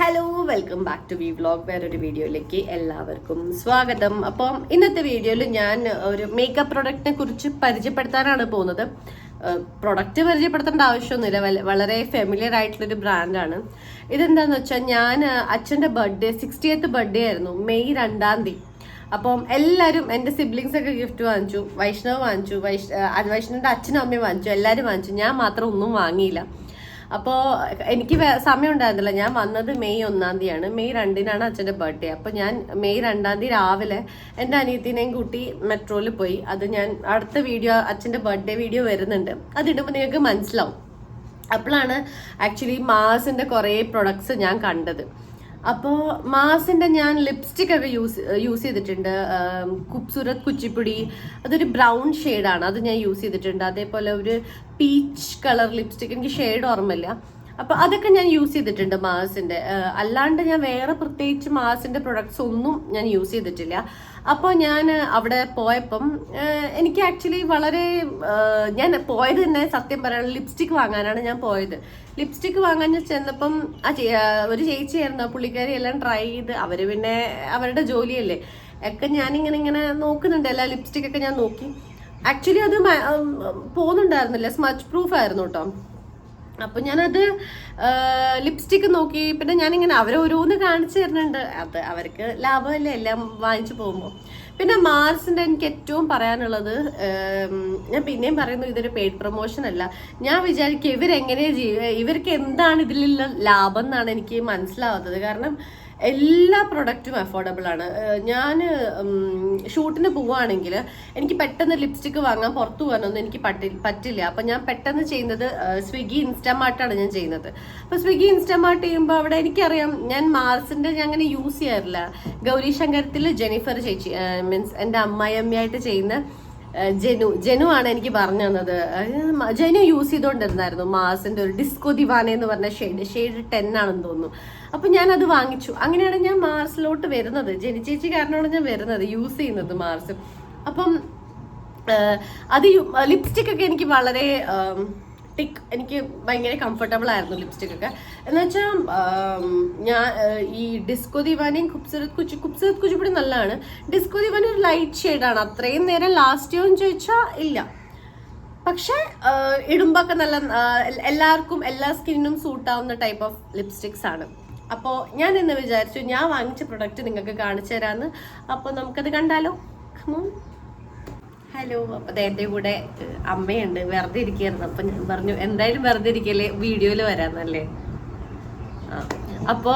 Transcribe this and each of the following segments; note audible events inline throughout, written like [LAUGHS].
Hello welcome back to V vlog വേറൊരു വീഡിയോയിലേക്ക് എല്ലാവർക്കും സ്വാഗതം. അപ്പം ഇന്നത്തെ വീഡിയോയിൽ ഞാൻ ഒരു മേക്കപ്പ് പ്രൊഡക്റ്റിനെ കുറിച്ച് പരിചയപ്പെടുത്താനാണ് പോകുന്നത്. പ്രൊഡക്റ്റ് പരിചയപ്പെടുത്തേണ്ട ആവശ്യമൊന്നുമില്ല. വളരെ ഫെമിലിയർ ആയിട്ടുള്ളൊരു ബ്രാൻഡാണ് ഇതെന്താന്ന് വെച്ചാൽ ഞാൻ അച്ഛന്റെ ബർത്ത്ഡേ സിക്സ്റ്റിയത്ത് ബർത്ത്ഡേ ആയിരുന്നു മെയ് രണ്ടാം തീയതി. അപ്പം എല്ലാവരും എന്റെ സിബ്ലിങ്സ് ഒക്കെ ഗിഫ്റ്റ് വാങ്ങിച്ചു വൈഷ്ണവ് വാങ്ങിച്ചു വൈഷ് വൈഷ്ണവിന്റെ അച്ഛനും അമ്മയും വാങ്ങിച്ചു എല്ലാവരും വാങ്ങിച്ചു. ഞാൻ മാത്രം ഒന്നും വാങ്ങിയില്ല. അപ്പോൾ എനിക്ക് സമയം ഉണ്ടായിരുന്നില്ല. ഞാൻ വന്നത് മെയ് ഒന്നാം തീയതിയാണ്. മെയ് രണ്ടിനാണ് അച്ഛന്റെ ബർത്ത്ഡേ. അപ്പോൾ ഞാൻ മെയ് രണ്ടാം തീയതി രാവിലെ എന്റെ അനിയത്തിനെയും കൂട്ടി മെട്രോയിൽ പോയി. അത് ഞാൻ അടുത്ത വീഡിയോ അച്ഛന്റെ ബർത്ത്ഡേ വീഡിയോ വരുന്നുണ്ട്. അതിടുമ്പോൾ നിങ്ങൾക്ക് മനസ്സിലാവും. അപ്പോഴാണ് ആക്ച്വലി മാസിന്റെ കുറേ പ്രൊഡക്ട്സ് ഞാൻ കണ്ടത്. അപ്പോൾ മാസിന്റെ ഞാൻ ലിപ്സ്റ്റിക് ഒക്കെ യൂസ് യൂസ് ചെയ്തിട്ടുണ്ട്. ആം, ഖൂബ്സൂരത് കുച്ചിപ്പുടി. അതൊരു ബ്രൗൺ ഷെയ്ഡാണ് അത് ഞാൻ യൂസ് ചെയ്തിട്ടുണ്ട്. അതേപോലെ ഒരു പീച്ച് കളർ ലിപ്സ്റ്റിക് എനിക്ക് ഷെയ്ഡ് ഓർമ്മയില്ല. അപ്പോൾ അതൊക്കെ ഞാൻ യൂസ് ചെയ്തിട്ടുണ്ട് മാസിന്റെ അല്ലാണ്ട് ഞാൻ വേറെ പ്രത്യേകിച്ച് മാസിന്റെ പ്രൊഡക്ട്സ് ഒന്നും ഞാൻ യൂസ് ചെയ്തിട്ടില്ല. അപ്പോൾ ഞാൻ അവിടെ പോയപ്പം എനിക്ക് ആക്ച്വലി വളരെ ഞാൻ പോയത് തന്നെ സത്യം പറയാനുള്ള ലിപ്സ്റ്റിക് വാങ്ങാനാണ് ഞാൻ പോയത്. ലിപ്സ്റ്റിക് വാങ്ങാൻ ചെന്നപ്പം ആ ഒരു ചേച്ചിയായിരുന്നു ആ പുള്ളിക്കാരി എല്ലാം ട്രൈ ചെയ്ത് അവർ പിന്നെ അവരുടെ ജോലിയല്ലേ. ഒക്കെ ഞാനിങ്ങനെ ഇങ്ങനെ നോക്കുന്നുണ്ട് എല്ലാ ലിപ്സ്റ്റിക്കൊക്കെ ഞാൻ നോക്കി. ആക്ച്വലി അത് പോകുന്നുണ്ടായിരുന്നില്ല സ്മച്ച് പ്രൂഫ് ആയിരുന്നു കേട്ടോ അപ്പൊ ഞാനത് ലിപ്സ്റ്റിക് നോക്കി. പിന്നെ ഞാനിങ്ങനെ അവരെ ഓരോന്ന് കാണിച്ചു തരുന്നുണ്ട്. അത് അവർക്ക് ലാഭമല്ലേ എല്ലാം വാങ്ങിച്ചു പോകുമ്പോൾ പിന്നെ മാർസിന്റെ എനിക്ക് ഏറ്റവും പറയാനുള്ളത് ഞാൻ പിന്നെയും പറയുന്നു ഇതൊരു പെയ്ഡ് പ്രൊമോഷൻ അല്ല. ഞാൻ വിചാരിക്കും ഇവരെങ്ങനെ ജീവ ഇവർക്ക് എന്താണ് ഇതിലുള്ള ലാഭം എന്നാണ് എനിക്ക് മനസ്സിലാവാത്തത്. കാരണം എല്ലാ പ്രൊഡക്റ്റും അഫോർഡബിൾ ആണ്. ഞാൻ ഷൂട്ടിന് പോവുകയാണെങ്കിൽ എനിക്ക് പെട്ടെന്ന് ലിപ്സ്റ്റിക് വാങ്ങാൻ പുറത്തു പോകാനൊന്നും എനിക്ക് പറ്റി പറ്റില്ല. അപ്പം ഞാൻ പെട്ടെന്ന് ചെയ്യുന്നത് സ്വിഗ്ഗി ഇൻസ്റ്റാമാർട്ടാണ് ഞാൻ ചെയ്യുന്നത്. അപ്പോൾ സ്വിഗ്ഗി ഇൻസ്റ്റാമാർട്ട് ചെയ്യുമ്പോൾ അവിടെ എനിക്കറിയാം ഞാൻ മാർസിന്റെ ഞാൻ അങ്ങനെ യൂസ് ചെയ്യാറില്ല. ഗൗരി ശങ്കരത്തിൽ ജെനിഫർ ചേച്ചി മീൻസ് എന്റെ അമ്മായിയമ്മയായിട്ട് ചെയ്യുന്ന ജെനു ജനു ആണ് എനിക്ക് പറഞ്ഞു തന്നത്. ജനു യൂസ് ചെയ്തുകൊണ്ടിരുന്നായിരുന്നു മാസിന്റെ ഒരു ഡിസ്കോ ദിവാന എന്ന് പറഞ്ഞ ഷെയ്ഡ് ഷെയ്ഡ് ടെൻ ആണെന്ന് തോന്നുന്നു. അപ്പൊ ഞാൻ അത് വാങ്ങിച്ചു. അങ്ങനെയാണ് ഞാൻ മാർസിലോട്ട് വരുന്നത്. ജെനി ചേച്ചി കാരണമാണ് ഞാൻ വരുന്നത് യൂസ് ചെയ്യുന്നത് മാർസ്. അപ്പം അത് ലിപ്സ്റ്റിക് ഒക്കെ എനിക്ക് വളരെ ടിക്ക് എനിക്ക് ഭയങ്കര കംഫർട്ടബിൾ ആയിരുന്നു ലിപ്സ്റ്റിക് ഒക്കെ. എന്ന് വെച്ചാൽ ഞാൻ ഈ ഡിസ്കോ ദിവാനയും ഖുബ്സരത് കുച്ചി കുപ്സരത് കുച്ചിപ്പുടി നല്ലതാണ്. ഡിസ്കോ ദിവാന ഒരു ലൈറ്റ് ഷെയ്ഡാണ് അത്രയും നേരം ലാസ്റ്റ് ചെയ്യുമെന്ന് ചോദിച്ചാൽ ഇല്ല. പക്ഷെ ഇടുമ്പൊക്കെ നല്ല എല്ലാവർക്കും എല്ലാ സ്കിന്നിനും സൂട്ടാവുന്ന ടൈപ്പ് ഓഫ് ലിപ്സ്റ്റിക്സ് ആണ്. അപ്പോൾ ഞാൻ ഇന്ന് വിചാരിച്ചു ഞാൻ വാങ്ങിച്ച പ്രൊഡക്റ്റ് നിങ്ങൾക്ക് കാണിച്ചു തരാമെന്ന് അപ്പോൾ നമുക്കത് കണ്ടാലോ? ഹലോ അപ്പൊ എന്റെ കൂടെ അമ്മയുണ്ട്. വെറുതെ ഇരിക്കുകയായിരുന്നു. അപ്പം ഞാൻ പറഞ്ഞു എന്തായാലും വെറുതെ ഇരിക്കല്ലേ? വീഡിയോയിൽ വരാന്നല്ലേ? അപ്പോ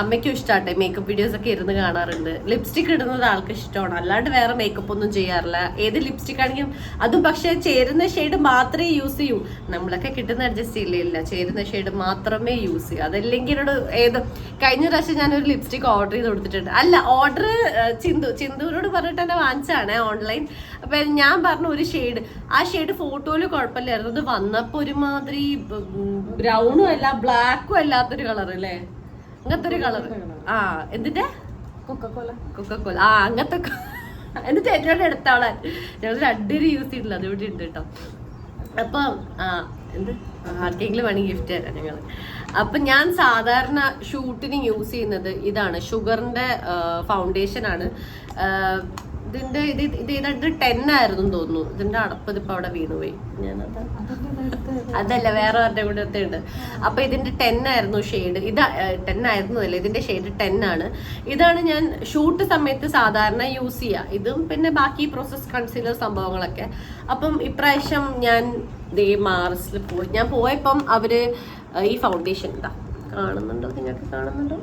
അമ്മയ്ക്കും ഇഷ്ടമാട്ടെ മേക്കപ്പ് വീഡിയോസ് ഒക്കെ ഇരുന്ന് കാണാറുണ്ട്. ലിപ്സ്റ്റിക് ഇടുന്നത് ആൾക്ക് ഇഷ്ടമാണ്. അല്ലാണ്ട് വേറെ മേക്കപ്പ് ഒന്നും ചെയ്യാറില്ല. ഏത് ലിപ്സ്റ്റിക് ആണെങ്കിലും അതും പക്ഷേ ചേരുന്ന ഷെയ്ഡ് മാത്രമേ യൂസ് ചെയ്യൂ. നമ്മളൊക്കെ കിട്ടുന്ന അഡ്ജസ്റ്റ് ചെയ്യില്ല? ചേരുന്ന ഷെയ്ഡ് മാത്രമേ യൂസ് ചെയ്യൂ. അതല്ലെങ്കിൽ ഏത് കഴിഞ്ഞ പ്രാവശ്യം ഒരു ലിപ്സ്റ്റിക് ഓർഡർ ചെയ്ത് കൊടുത്തിട്ടുണ്ട്. അല്ല ഓർഡർ ചിന്തു ചിന്തുവിനോട് പറഞ്ഞിട്ട് തന്നെ വാങ്ങിച്ചാണ് ഓൺലൈൻ അപ്പൊ ഞാൻ പറഞ്ഞ ഒരു ഷെയ്ഡ് ആ ഷെയ്ഡ് ഫോട്ടോയിൽ കുഴപ്പമില്ലായിരുന്നു. അത് വന്നപ്പോ ഒരുമാതിരി ബ്രൗണും അല്ല ബ്ലാക്കും അല്ലാത്തൊരു കളർ അല്ലേ? അങ്ങനത്തെ ഒരു കളർ ആ എന്തിന്റെ? കൊക്കക്കോല കൊക്കക്കോല ആ അങ്ങനത്തെ [LAUGHS] എന്നിട്ട് എന്നോട് എടുത്താളെ ഞങ്ങൾ രണ്ടുപേരും യൂസ് ചെയ്തിട്ടില്ല. അത് ഇവിടെ ഉണ്ട് കേട്ടോ. അപ്പം ആ എന്ത്? ആർക്കെങ്കിലും വേണമെങ്കിൽ ഗിഫ്റ്റ് തരാം ഞങ്ങൾ അപ്പം ഞാൻ സാധാരണ ഷൂട്ടിന് യൂസ് ചെയ്യുന്നത് ഇതാണ്. ഷുഗറിന്റെ ഫൗണ്ടേഷൻ ആണ്. ഇതിന്റെ ഇത് ഇത് ഏതാണ്ട് ടെൻ ആയിരുന്നു തോന്നുന്നു. ഇതിന്റെ അടപ്പ് ഇതിപ്പോ അവിടെ വീണുപോയി. ഞാനത് അതല്ല വേറെ ഒരെണ്ണം കൂടെ ഉണ്ട് അപ്പൊ ഇതിന്റെ ടെൻ ആയിരുന്നു ഷെയ്ഡ് ഇത് ടെൻ ആയിരുന്നു അല്ലേ ഇതിന്റെ ഷെയ്ഡ് ടെൻ ആണ്. ഇതാണ് ഞാൻ ഷൂട്ട് സമയത്ത് സാധാരണ യൂസ് ചെയ്യുക ഇതും പിന്നെ ബാക്കി പ്രോസസ് കൺസീലർ സംഭവങ്ങളൊക്കെ. അപ്പം ഇപ്രാവശ്യം ഞാൻ ദേ മാർസിൽ പോയി. ഞാൻ പോയപ്പം അവർ ഈ ഫൗണ്ടേഷൻ ഇതാ കാണുന്നുണ്ടോ? നിങ്ങൾക്ക് കാണുന്നുണ്ടോ?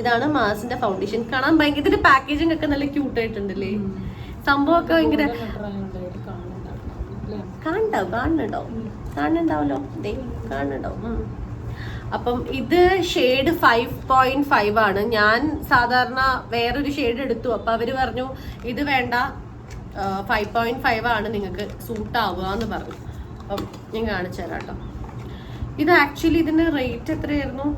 ഇതാണ് മാസിന്റെ ഫൗണ്ടേഷൻ കാണാൻ ഭയങ്കര ഇതിന്റെ പാക്കേജിംഗ് ഒക്കെ നല്ല ക്യൂട്ട് ആയിട്ടുണ്ടല്ലേ? സംഭവമൊക്കെ ഭയങ്കര കാണണ്ടാവും കാണുന്നുണ്ടാവും കാണുന്നുണ്ടാവല്ലോ. ദേ കാണുന്നുണ്ടാവും. അപ്പം ഇത് ഷെയ്ഡ് ഫൈവ് പോയിന്റ് ഫൈവ് ആണ്. ഞാൻ സാധാരണ വേറൊരു ഷെയ്ഡ് എടുത്തു. അപ്പൊ അവർ പറഞ്ഞു ഇത് വേണ്ട. ഫൈവ് പോയിന്റ് ഫൈവ് ആണ് നിങ്ങൾക്ക് സൂട്ട് ആവുക എന്ന് പറഞ്ഞു. അപ്പം ഞാൻ കാണിച്ചു തരാം കേട്ടോ. ഇത് ആക്ച്വലി ഇതിന്റെ റേറ്റ് എത്രയായിരുന്നു?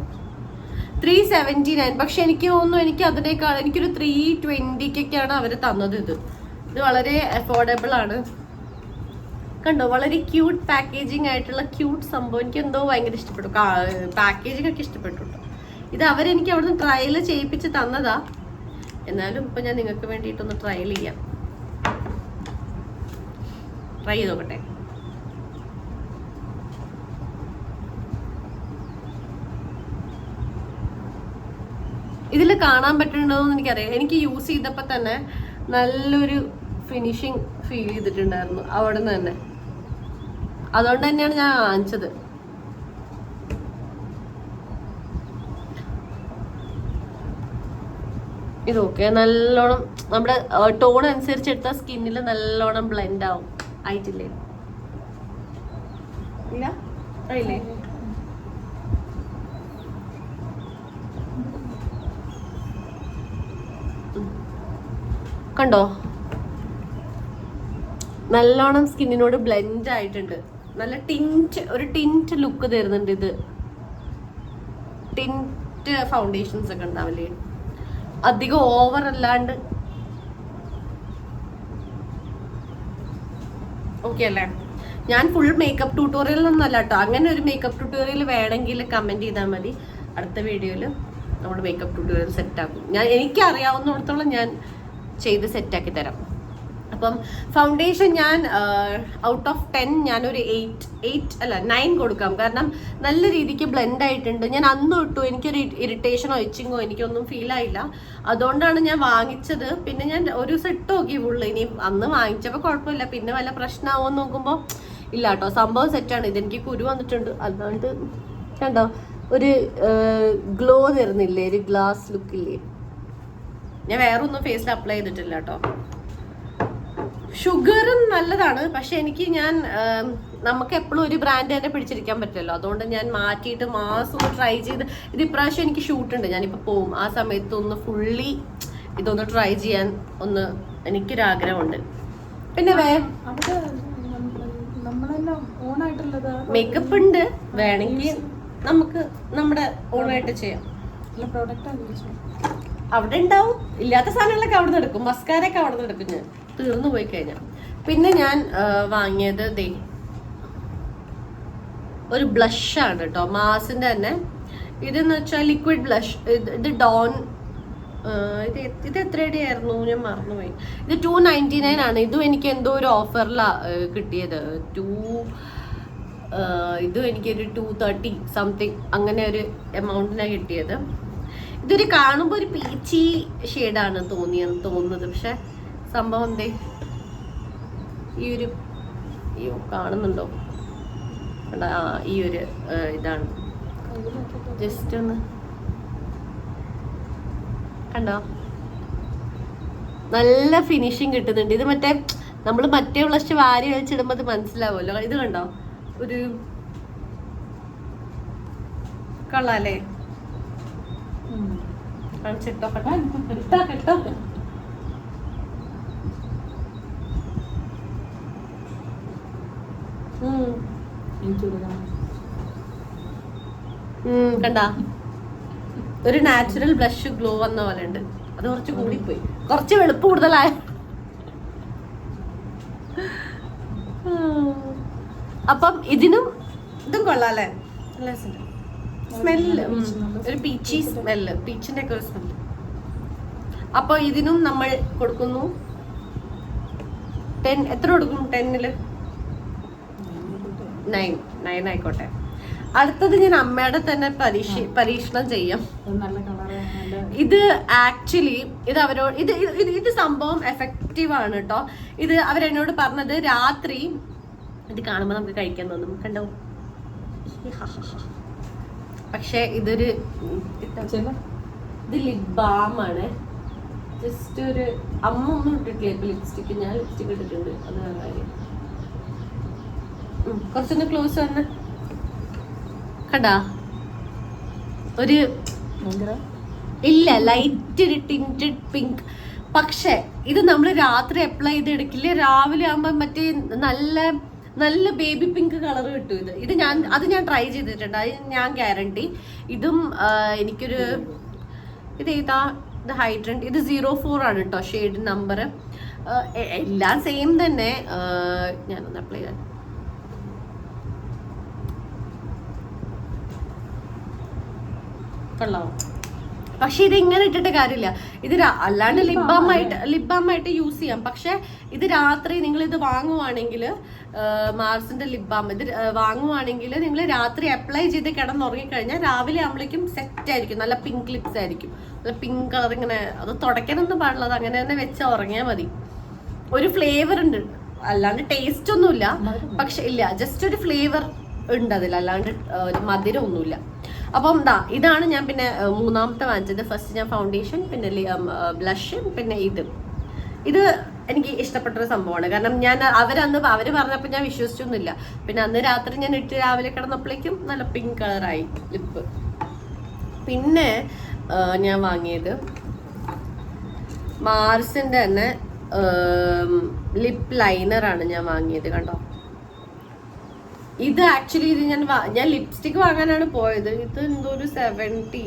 ത്രീ സെവന്റി നയൻ പക്ഷെ എനിക്ക് തോന്നുന്നു എനിക്ക് അതിനേക്കാൾ എനിക്കൊരു ത്രീ ട്വന്റിക്കൊക്കെയാണ് അവർ തന്നത് ഇത്. ഇത് വളരെ അഫോർഡബിൾ ആണ്. കണ്ടോ? വളരെ ക്യൂട്ട് പാക്കേജിങ് ആയിട്ടുള്ള ക്യൂട്ട് സംഭവം. എനിക്ക് എന്തോ ഭയങ്കര ഇഷ്ടപ്പെട്ടു. പാക്കേജിംഗ് ഒക്കെ ഇഷ്ടപ്പെട്ടു ഇത് അവരെനിക്ക് അവിടുന്ന് ട്രയൽ ചെയ്യിപ്പിച്ച് തന്നതാ. എന്നാലും ഇപ്പൊ ഞാൻ നിങ്ങൾക്ക് വേണ്ടിയിട്ടൊന്ന് ട്രയൽ ചെയ്യാം. ട്രൈ ചെയ്ത് നോക്കട്ടെ. ഇതിൽ കാണാൻ പറ്റുന്നുണ്ടോന്ന് എനിക്കറിയാം എനിക്ക് യൂസ് ചെയ്തപ്പോൾ തന്നെ നല്ലൊരു ഫിനിഷിങ് ഫീൽ ചെയ്തിട്ടുണ്ടായിരുന്നു അവിടെ നിന്ന് തന്നെ. അതുകൊണ്ട് തന്നെയാണ് ഞാൻ വാങ്ങിച്ചത്. ഇത് ഓക്കെ നല്ലോണം നമ്മുടെ ടോൺ അനുസരിച്ച് എടുത്ത സ്കിന്നിൽ നല്ലോണം ബ്ലെൻഡ് ആവും. ആയിട്ടില്ലേ? ഇല്ല? ആയില്ലേ കണ്ടോ? നല്ലോണം സ്കിന്നിനോട് ബ്ലെൻഡ് ആയിട്ടുണ്ട്. നല്ല ടിന്റ് ഒരു ടിന്റ് ലുക്ക് തരുന്നുണ്ട് ഇത്. ടിന്റ് ഫൗണ്ടേഷൻസ് ഒക്കെ ഉണ്ടാവില്ലേ? അധികം ഓവർ അല്ലാണ്ട്. ഓക്കെ അല്ലേ? ഞാൻ ഫുൾ മേക്കപ്പ് ട്യൂട്ടോറിയൽ ഒന്നല്ല കേട്ടോ അങ്ങനെ ഒരു മേക്കപ്പ് ട്യൂട്ടോറിയൽ വേണമെങ്കിൽ കമന്റ് ചെയ്താൽ മതി. അടുത്ത വീഡിയോയിൽ നമ്മൾ മേക്കപ്പ് ട്യൂട്ടോറിയൽ സെറ്റാക്കും ഞാൻ എനിക്ക് അറിയാവുന്നിടത്തോളം ഞാൻ ചെയ്ത് സെറ്റാക്കി തരാം. അപ്പം ഫൗണ്ടേഷൻ ഞാൻ ഔട്ട് ഓഫ് ടെൻ ഞാനൊരു എയ്റ്റ് എയ്റ്റ് അല്ല നയൻ കൊടുക്കാം. കാരണം നല്ല രീതിക്ക് ബ്ലെൻഡ് ആയിട്ടുണ്ട്. ഞാൻ അന്ന് ഇട്ടു എനിക്കൊരു ഇറിറ്റേഷനോ എച്ചിങ്ങോ എനിക്കൊന്നും ഫീൽ ആയില്ല. അതുകൊണ്ടാണ് ഞാൻ വാങ്ങിച്ചത്. പിന്നെ ഞാൻ ഒരു സെറ്റ് നോക്കി ഉള്ളു. ഇനി അന്ന് വാങ്ങിച്ചപ്പോൾ കുഴപ്പമില്ല. പിന്നെ വല്ല പ്രശ്നമാവോ നോക്കുമ്പോൾ ഇല്ല കേട്ടോ സംഭവം സെറ്റാണ് ഇതെനിക്ക് കുരു വന്നിട്ടുണ്ട്. അതുകൊണ്ട് കണ്ടോ? ഒരു ഗ്ലോ തരുന്നില്ലേ? ഒരു ഗ്ലാസ് ലുക്കില്ലേ ഞാൻ വേറെ ഒന്നും ഫേസിൽ അപ്ലൈ ചെയ്തിട്ടില്ല കേട്ടോ ഷുഗറും നല്ലതാണ്. പക്ഷെ എനിക്ക് ഞാൻ നമുക്ക് എപ്പോഴും ഒരു ബ്രാൻഡ് തന്നെ പിടിച്ചിരിക്കാൻ പറ്റില്ലല്ലോ. അതുകൊണ്ട് ഞാൻ മാറ്റിയിട്ട് മാസം ട്രൈ ചെയ്ത് ഇത് ഇപ്രാവശ്യം എനിക്ക് ഷൂട്ട് ഉണ്ട്. ഞാനിപ്പോൾ പോവും. ആ സമയത്ത് ഒന്ന് ഫുള്ളി ഇതൊന്ന് ട്രൈ ചെയ്യാൻ ഒന്ന് എനിക്കൊരാഗ്രഹമുണ്ട് പിന്നെ വേ മേക്കപ്പ് ഉണ്ട്. വേണമെങ്കിൽ നമുക്ക് നമ്മുടെ ഓണായിട്ട് ചെയ്യാം. അവിടെ ഉണ്ടാവും. ഇല്ലാത്ത സാധനങ്ങളൊക്കെ അവിടെ നിന്ന് എടുക്കും. മസ്കാരൊക്കെ അവിടെ നിന്ന് എടുക്കും ഞാൻ. തീർന്നു പോയി കഴിഞ്ഞാൽ. പിന്നെ ഞാൻ വാങ്ങിയത് ദേ ഒരു ബ്ലഷ് ആണ് കേട്ടോ മാസിന്റെ തന്നെ. ഇതെന്ന് വെച്ചാൽ ലിക്വിഡ് ബ്ലഷ് ഇത് ഡോൺ ഇത് ഇത് എത്രയുടെ ആയിരുന്നു ഞാൻ മറന്നുപോയി. ഇത് ടു നയന്റി നയൻ ആണ്. ഇതും എനിക്ക് എന്തോ ഒരു ഓഫറിലാണ് കിട്ടിയത്. ടു ഇതും എനിക്കൊരു ടു തേർട്ടി സംതിങ് അങ്ങനെ ഒരു എമൗണ്ടിനാണ് കിട്ടിയത്. ഇതൊരു കാണുമ്പോൾ ഒരു പീച്ചി ഷെയ്ഡാണ് തോന്നിയെന്ന് തോന്നുന്നത്. പക്ഷെ സംഭവം എന്തേ? ഈ ഒരു അയ്യോ കാണുന്നുണ്ടോ? ഈ ഒരു ഇതാണ്. ജസ്റ്റ് ഒന്ന് കണ്ടോ? നല്ല ഫിനിഷിങ് കിട്ടുന്നുണ്ട്. ഇത് മറ്റേ നമ്മൾ മറ്റേ ബ്ലഷ് വാരി വെച്ചിടുമ്പോൾ അത് മനസ്സിലാവുമല്ലോ. ഇത് കണ്ടോ? ഒരു കൊള്ളാല്ലേ കാണിച്ചിട്ടോ കേട്ടോ ഇട്ടോ കേട്ടോ കണ്ടാ? ഒരു നാച്ചുറൽ ബ്ലഷ് ഗ്ലോ വന്ന പോലെ ഉണ്ട്. അത് കുറച്ച് കൂടിപ്പോയി. കുറച്ച് വെളുപ്പ് കൂടുതലായ. അപ്പം ഇതിനും ഇതും കൊള്ളാല്ലേ സ്മെല്ല്. ഒരു പീച്ചി സ്മെല്ല്. പീച്ചിന്റെ ഒക്കെ ഒരു സ്മെല്ല്. അപ്പൊ ഇതിനും നമ്മൾ കൊടുക്കുന്നു. ടെൻ എത്ര കൊടുക്കും ടെന്നിൽ? നയൻ. നയൻ ആയിക്കോട്ടെ. അടുത്തത് ഞാൻ അമ്മയുടെ തന്നെ പരീക്ഷ പരീക്ഷണം ചെയ്യാം. ഇത് ആക്ച്വലി ഇത് അവരോട് ഇത് ഇത് ഇത് ഇത് സംഭവം എഫക്റ്റീവ് ആണ് കേട്ടോ ഇത് അവരെന്നോട് പറഞ്ഞത് രാത്രി ഇത് കാണുമ്പോൾ നമുക്ക് കഴിക്കാൻ തോന്നും. കണ്ടോ? [LAUGHS] പക്ഷെ ഇതൊരു ഇത് ലിപ് ബാം ആണ്. ജസ്റ്റ് ഒരു അമ്മ ഒന്നും ഇട്ടിട്ടില്ല. ഇപ്പൊ ലിപ്സ്റ്റിക്ക് ഞാൻ ലിപ്സ്റ്റിക് ഇട്ടിട്ടുണ്ട്. അത് കാര്യം കുറച്ചൊന്ന് ക്ലോസ് വന്ന്. കടാ ഒരു ഇല്ല ലൈറ്റ് ഒരു ടിന്റഡ് പിങ്ക് പക്ഷേ ഇത് നമ്മൾ രാത്രി അപ്ലൈ ചെയ്ത് എടുക്കില്ലേ? രാവിലെ ആകുമ്പോൾ മറ്റേ നല്ല നല്ല ബേബി പിങ്ക് കളർ കിട്ടും ഇത്. ഇത് ഞാൻ അത് ഞാൻ ട്രൈ ചെയ്തിട്ടുണ്ട്. അത് ഞാൻ ഗ്യാരണ്ടി ഇതും എനിക്കൊരു ഇത് ഏതാ? ഇത് ഹൈഡ്രന്റ് ഇത് സീറോ ഫോർ ആണ് കേട്ടോ ഷെയ്ഡ് നമ്പർ എല്ലാം സെയിം തന്നെ. ഞാൻ ഒന്ന് അപ്ലൈ ചെയ്യാം. കൊള്ളാം പക്ഷെ ഇത് ഇങ്ങനെ ഇട്ടിട്ട് കാര്യമില്ല. ഇത് അല്ലാണ്ട് ലിബാമായിട്ട് ലിബാമായിട്ട്. യൂസ് ചെയ്യാം. പക്ഷെ ഇത് രാത്രി നിങ്ങൾ ഇത് വാങ്ങുവാണെങ്കിൽ മാർസിന്റെ ലിബാം ഇത് വാങ്ങുവാണെങ്കിൽ നിങ്ങൾ രാത്രി അപ്ലൈ ചെയ്ത് കിടന്നുറങ്ങിക്കഴിഞ്ഞാൽ രാവിലെ ആകുമ്പോഴേക്കും സെറ്റ് ആയിരിക്കും. നല്ല പിങ്ക് ലിപ്സ് ആയിരിക്കും. നല്ല പിങ്ക് കളർ ഇങ്ങനെ അത് തുടയ്ക്കാനൊന്നും പാടില്ല അത് അങ്ങനെ തന്നെ വെച്ച് ഉറങ്ങിയാൽ മതി. ഒരു ഫ്ലേവർ ഉണ്ട്. അല്ലാണ്ട് ടേസ്റ്റ് ഒന്നുമില്ല. പക്ഷെ ഇല്ല ജസ്റ്റ് ഒരു ഫ്ലേവർ ഉണ്ട് അതിൽ. അല്ലാണ്ട് ഒരു മധുരം ഒന്നുമില്ല അപ്പം ദാ ഇതാണ് ഞാൻ പിന്നെ മൂന്നാമത്തെ വാങ്ങിച്ചത് ഫസ്റ്റ് ഞാൻ ഫൗണ്ടേഷൻ പിന്നെ ബ്ലഷ് പിന്നെ ഇത്. ഇത് എനിക്ക് ഇഷ്ടപ്പെട്ടൊരു സംഭവമാണ്. കാരണം ഞാൻ അവരന്ന് അവർ പറഞ്ഞപ്പോൾ ഞാൻ വിശ്വസിച്ചൊന്നുമില്ല. പിന്നെ അന്ന് രാത്രി ഞാൻ ഇട്ട് രാവിലെ കിടന്നപ്പോഴേക്കും നല്ല പിങ്ക് കളറായി ലിപ്പ് പിന്നെ ഞാൻ വാങ്ങിയത് മാർസിന്റെ തന്നെ ലിപ്പ് ലൈനറാണ് ഞാൻ വാങ്ങിയത് കണ്ടോ? ഇത് ആക്ച്വലി ഇത് ഞാൻ ഞാൻ ലിപ്സ്റ്റിക് വാങ്ങാനാണ് പോയത്. ഇത് എന്തോ ഒരു സെവന്റി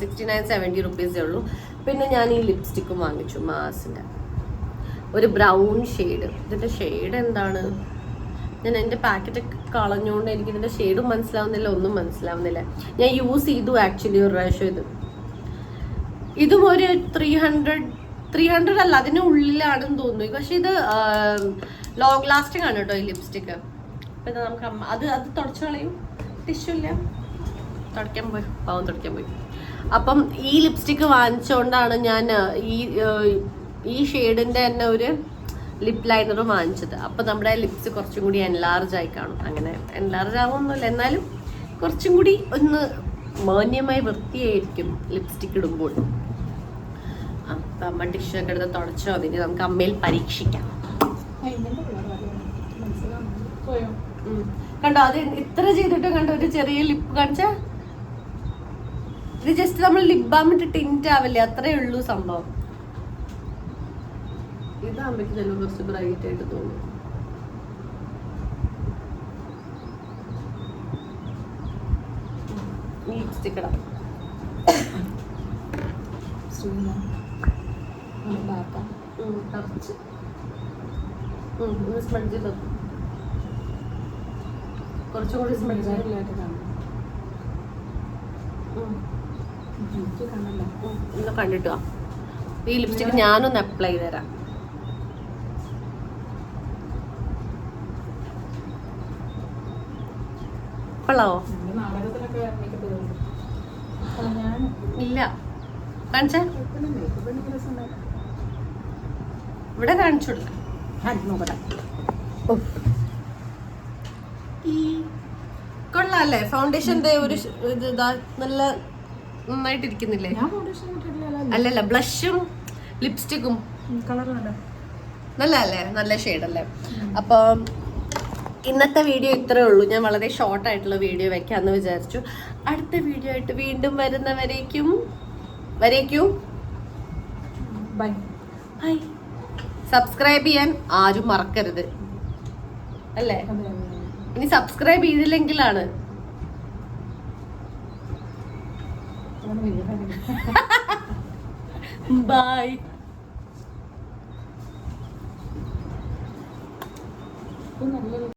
സിക്സ്റ്റി നയൻ സെവന്റി റുപ്പീസേ ഉള്ളൂ. പിന്നെ ഞാൻ ഈ ലിപ്സ്റ്റിക്കും വാങ്ങിച്ചു മാസിന്റെ ഒരു ബ്രൗൺ ഷെയ്ഡ് ഇതിന്റെ ഷെയ്ഡ് എന്താണ്? ഞാൻ എന്റെ പാക്കറ്റ് കളഞ്ഞുകൊണ്ട് എനിക്ക് ഇതിന്റെ ഷെയ്ഡും മനസ്സിലാവുന്നില്ല ഒന്നും മനസ്സിലാവുന്നില്ല. ഞാൻ യൂസ് ചെയ്തു ആക്ച്വലി ഒരു പ്രാവശ്യം ഇത്. ഇതും ഒരു ത്രീ ഹൺഡ്രഡ് ത്രീ ഹൺഡ്രഡ് അല്ല അതിന് ഉള്ളിലാണെന്ന് തോന്നുന്നു. പക്ഷേ ഇത് ലോങ് ലാസ്റ്റിംഗ് ആണ് കേട്ടോ ഈ ലിപ്സ്റ്റിക് അപ്പൊ ഇത് നമുക്ക് അമ്മ അത് അത് തുടച്ചു കളയും. ടിഷ്യൂ ഇല്ല. തുടയ്ക്കാൻ പോയി. പാവം തുടയ്ക്കാൻ പോയി. അപ്പം ഈ ലിപ്സ്റ്റിക്ക് വാങ്ങിച്ചുകൊണ്ടാണ് ഞാൻ ഈ ഈ ഷെയ്ഡിന്റെ തന്നെ ഒരു ലിപ് ലൈനർ വാങ്ങിച്ചത്. അപ്പൊ നമ്മുടെ ലിപ്സ് കുറച്ചും കൂടി എൻലാർജ് ആയി കാണും. അങ്ങനെ എൻലാർജ് ആവുമൊന്നുമില്ല. എന്നാലും കുറച്ചും കൂടി ഒന്ന് മാന്യമായി വൃത്തിയായിരിക്കും ലിപ്സ്റ്റിക് ഇടുമ്പോൾ. അപ്പം അമ്മ ടിഷ്യൊക്കെ എടുത്ത് തുടച്ചോ. അതിന് നമുക്ക് അമ്മയിൽ പരീക്ഷിക്കാം. പോയോ. കണ്ടോ അത് ഇത്ര ചെയ്തിട്ട് കണ്ടോ ഒരു ചെറിയ ലിപ്പ് കാണിച്ച? ഇത് ജസ്റ്റ് നമ്മൾ ലിപ് ബാം ഇട്ട് ടിന്റ് ആവില്ലേ അത്രേ ഉള്ളൂ സംഭവം. ഇതാകുമ്പോഴേക്ക് ചിലപ്പോൾ കുറച്ച് ബ്രൈറ്റ് ആയിട്ട് തോന്നും. ലിപ്സ്റ്റിക് ഇടാം. കുറച്ച് സ്മെഡ് ചെയ്ത് നോക്ക്. കുറച്ചും കൂടി സ്മെഡ് ചെയ്ത് മെജാറിലായിട്ട് കാണും ഉം. എനിക്ക് കാണണ്ട ഉം, ഒന്ന് കണ്ടിട്ടോ? ഈ ലിപ്സ്റ്റിക് ഞാനൊന്ന് അപ്ലൈ ചെയ്ത് തരാം ഞാൻ ഇല്ല. കാണിച്ച? ഇവിടെ കാണിച്ചു കൊടുക്കാം. നോക്കട്ടെ. കൊള്ളാല്ലേ? ഫൗണ്ടേഷന്റെ ഒരു ഇത് ഇതാ നല്ല നന്നായിട്ട് ഇരിക്കുന്നില്ലേ അല്ലല്ല ബ്ലഷും ലിപ്സ്റ്റിക്കും നല്ല അല്ലേ നല്ല ഷെയ്ഡല്ലേ അപ്പോൾ ഇന്നത്തെ വീഡിയോ ഇത്രേ ഉള്ളൂ. ഞാൻ വളരെ ഷോർട്ട് ആയിട്ടുള്ള വീഡിയോ വെക്കാന്ന് വിചാരിച്ചു. അടുത്ത വീഡിയോ ആയിട്ട് വീണ്ടും വരുന്നവരേക്കും വരേക്കും. ബൈ ബൈ സബ്സ്ക്രൈബ് ചെയ്യാൻ ആരും മറക്കരുത്. അല്ലേ? ഇനി സബ്സ്ക്രൈബ് ചെയ്തില്ലെങ്കിലാണ്. [LAUGHS] ബൈ നല്ലൊരു